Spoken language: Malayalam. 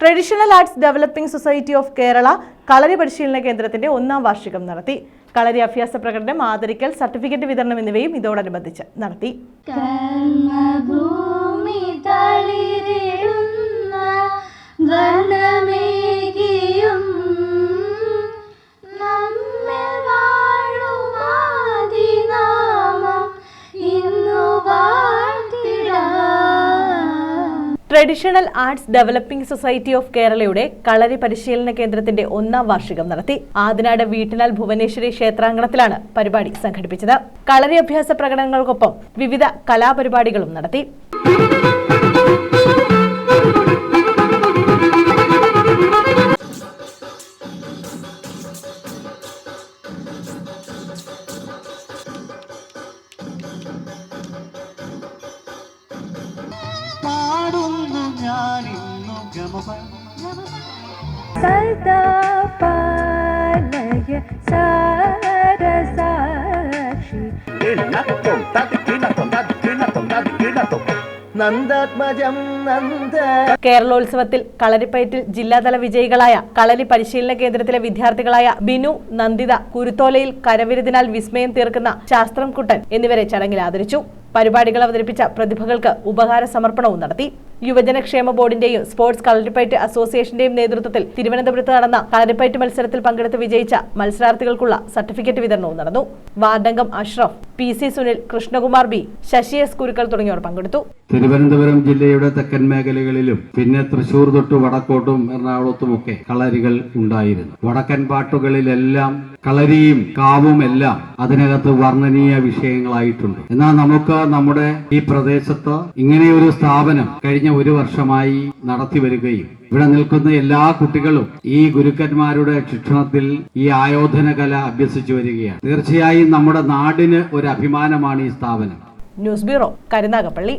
Traditional arts developing society of Kerala kalari പരിശീലന കേന്ദ്രത്തിന്റെ ഒന്നാം വാർഷികം നടത്തി. കളരി അഭ്യാസ പ്രകടനം ആദരിക്കൽ സർട്ടിഫിക്കറ്റ് വിതരണം എന്നിവയും ഇതോടനുബന്ധിച്ച് നടത്തി. Traditional arts developing society of കേരളയുടെ കളരി പരിശീലന കേന്ദ്രത്തിന്റെ ഒന്നാം വാർഷികം നടത്തി. ആദിനാട് വീട്ടിനാൽ ഭുവനേശ്വരി ക്ഷേത്രാങ്കണത്തിലാണ് പരിപാടി സംഘടിപ്പിച്ചത്. കളരി അഭ്യാസ പ്രകടനങ്ങൾക്കൊപ്പം വിവിധ കലാപരിപാടികളും നടത്തി. പാടുന്നു ഞാനിന്നു ഗമപ നന്ദാത്മജം നന്ദ കേരളോത്സവത്തിൽ കളരിപ്പയറ്റിൽ ജില്ലാതല വിജയികളായ കളരി പരിശീലന കേന്ദ്രത്തിലെ വിദ്യാർത്ഥികളായ ബിനു നന്ദിത കുരുത്തോലയിൽ കരവിരുതിനാൽ വിസ്മയം തീർക്കുന്ന ശാസ്ത്രം കുട്ടൻ എന്നിവരെ ചടങ്ങിൽ ആദരിച്ചു. പരിപാടികൾ അവതരിപ്പിച്ച പ്രതിഭകൾക്ക് ഉപഹാര സമർപ്പണവും നടത്തി. യുവജനക്ഷേമ ബോർഡിന്റെയും സ്പോർട്സ് കളരിപ്പയറ്റ് അസോസിയേഷന്റെയും നേതൃത്വത്തിൽ തിരുവനന്തപുരത്ത് നടന്ന കളരിപ്പയറ്റ് മത്സരത്തിൽ പങ്കെടുത്ത് വിജയിച്ച മത്സരാർത്ഥികൾക്കുള്ള സർട്ടിഫിക്കറ്റ് വിതരണവും നടന്നു. വാർഡംഗം Ashraf P C Sunil Krishnakumar B Sasi S Kurukkal തുടങ്ങിയവർ പങ്കെടുത്തു. തിരുവനന്തപുരം ജില്ലയുടെ തെക്കൻ മേഖലകളിലും പിന്നെ തൃശൂർ തൊട്ട് വടക്കോട്ടും എറണാകുളത്തുമൊക്കെ കളരികൾ ഉണ്ടായിരുന്നു. വടക്കൻ പാട്ടുകളിലെല്ലാം കളരിയും കാവും എല്ലാം അതിനകത്ത് വർണനീയ വിഷയങ്ങളായിട്ടുണ്ട്. എന്നാൽ നമുക്ക് നമ്മുടെ ഈ പ്രദേശത്ത് ഇങ്ങനെയൊരു സ്ഥാപനം കഴിഞ്ഞ ഒരു വർഷമായി നടത്തി വരികയും ഇവിടെ നിൽക്കുന്ന എല്ലാ കുട്ടികളും ഈ ഗുരുക്കന്മാരുടെ ശിക്ഷണത്തിൽ ഈ ആയോധന കല അഭ്യസിച്ചു വരികയാണ്. തീർച്ചയായും നമ്മുടെ നാടിന് ഒരു അഭിമാനമാണ് ഈ സ്ഥാപനം. News bureau Karunagappally.